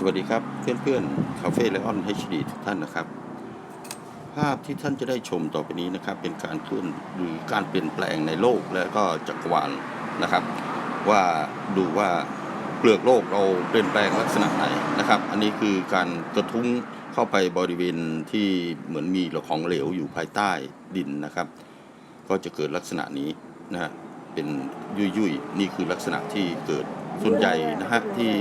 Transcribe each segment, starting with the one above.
สวัสดีครับเพื่อนๆคาเฟ่ไลออน HD ทุกท่านนะครับ ภาพที่ท่านจะได้ชมต่อไปนี้นะครับ เป็นการเคลื่อนหรือการเปลี่ยนแปลงในโลกและก็จักรวาลนะครับ ว่าดูว่าเปลือกโลกเราเปลี่ยนแปลงลักษณะไหนนะครับ อันนี้คือการกระทุ้งเข้าไปบริเวณที่เหมือนมีของเหลวอยู่ภายใต้ดินนะครับ ก็จะเกิดลักษณะนี้นะฮะเป็นยุ่ยๆนี่คือลักษณะที่เกิดส่วนใหญ่นะฮะที่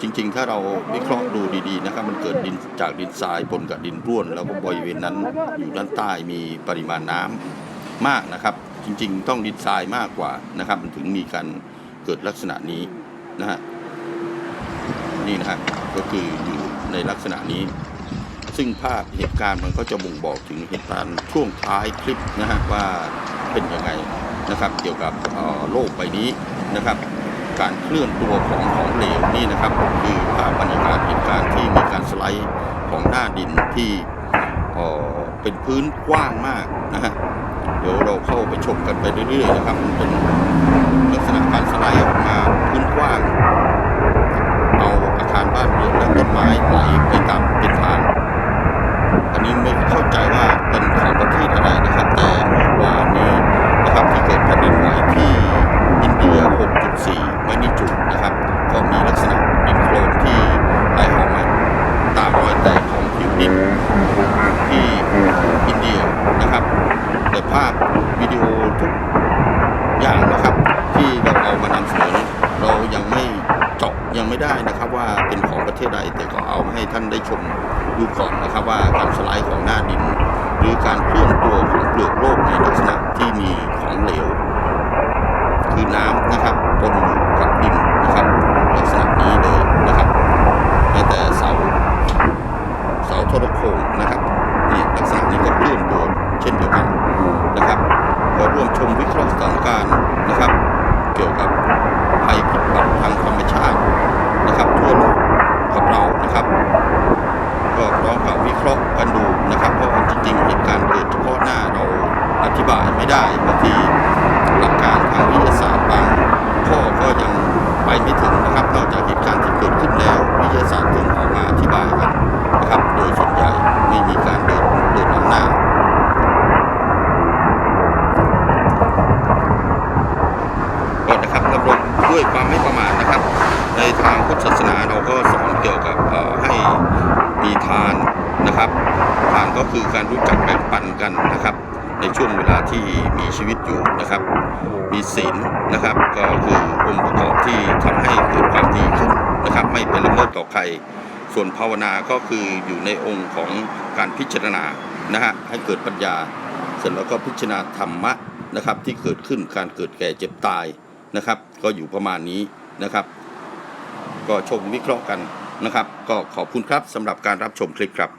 จริง ๆ ถ้าเราวิเคราะห์ดูดีๆนะครับมันเกิดดินจากดินทรายปนกับดินร่วน แล้วก็บริเวณนั้นอยู่ด้านใต้มีปริมาณน้ำมากนะครับ จริง ๆ ต้องดินทรายมากกว่านะครับ มันถึงมีการเกิดลักษณะนี้นะฮะนี่นะฮะก็คืออยู่ในลักษณะนี้ ซึ่งภาพเหตุการณ์มันก็จะบ่งบอกถึงเหตุการณ์ช่วงท้ายคลิปนะฮะว่าเป็นยังไงนะครับ เกี่ยวกับโลกใบนี้นะครับ การเคลื่อนตัวของของเหลวนี่นะครับคือภาพบรรยากาศเหตุการณ์ที่มีการสไลด์ของหน้าดินที่เป็นพื้นกว้างมากนะฮะเดี๋ยวเราเข้าไปชมกันไปเรื่อยๆนะครับมันเป็นลักษณะการสไลด์ออกมาพื้นกว้าง เอาอาคารบ้านเรือนและต้นไม้ไหลไปตามเป็นทางอันนี้ไม่เข้าใจว่าเป็นของประเทศอะไรนะครับ แต่เมื่อวานนี้นะครับที่เกิดแผ่นดินไหวที่อินเดีย 6.4ไม่นิจุดนะครับ ก็มีลักษณะดินโคลนที่ไหลออกมาตามรอยแตกของผิวดินที่อินเดียนะครับ แต่ ภาพวิดีโอทุกอย่างนะครับ ที่เราเอามานำเสนอเรายังไม่เจาะยังไม่ได้นะครับว่าเป็นของประเทศใดแต่ก็เอาให้ท่านได้ชมดูก่อนนะครับว่าการสไลด์ของหน้าดิน หรือการเคลื่อนตัวของเปลือกโลกในลักษณะที่มีของเหลว คือน้ำนะครับปนอยู่กับดินนะครับ ลักษณะนี้เลยนะครับแม้แต่เสาเสาโทรโขงนะครับนี่ลักษณะนี้ก็เคลื่อนตัวเช่นเดียวกัน นะครับก็ร่วมชมวิเคราะห์สถานการณ์นะครับ เกี่ยวกับภัยพิบัติทางธรรมชาตินะครับ ทั่วโลกกับเรานะครับ ก็พร้อมกับวิเคราะห์กันดูนะครับเพราะว่าจริงๆเหตุการณ์เกิดเฉพาะหน้าเราอธิบายไม่ได้บางทีหลักการทางวิทยาศาสตร์บางข้อก็ยังไปไม่ถึงนะครับนอกจากเหตุการณ์ที่เกิดขึ้นแล้ว วิทยาศาสตร์ถึงออกมาอธิบายกันนะครับ โดยส่วนใหญ่ไม่มีการเดินเดินนำหน้า ก่อนนะครับ ด้วยความไม่ประมาทนะครับ ในทางพุทธศาสนาเราก็สอนเกี่ยวกับให้มีทานนะครับ ทานก็คือการรู้จักแบ่งปันกันนะครับ ในช่วงเวลาที่มีชีวิตอยู่นะครับ มีศีลนะครับ ก็คือองค์ประกอบที่ทำให้เกิดความดีขึ้นนะครับ ไม่เป็นละเมิดต่อใคร ส่วนภาวนาก็คืออยู่ในองค์ของการพิจารณานะฮะให้เกิดปัญญา เสร็จแล้วก็พิจารณาธรรมะนะครับที่เกิดขึ้นการเกิดแก่เจ็บตาย นะครับ ก็อยู่ประมาณนี้นะครับ ก็ชมวิเคราะห์กันนะครับ ก็ขอบคุณครับสำหรับการรับชมคลิปครับ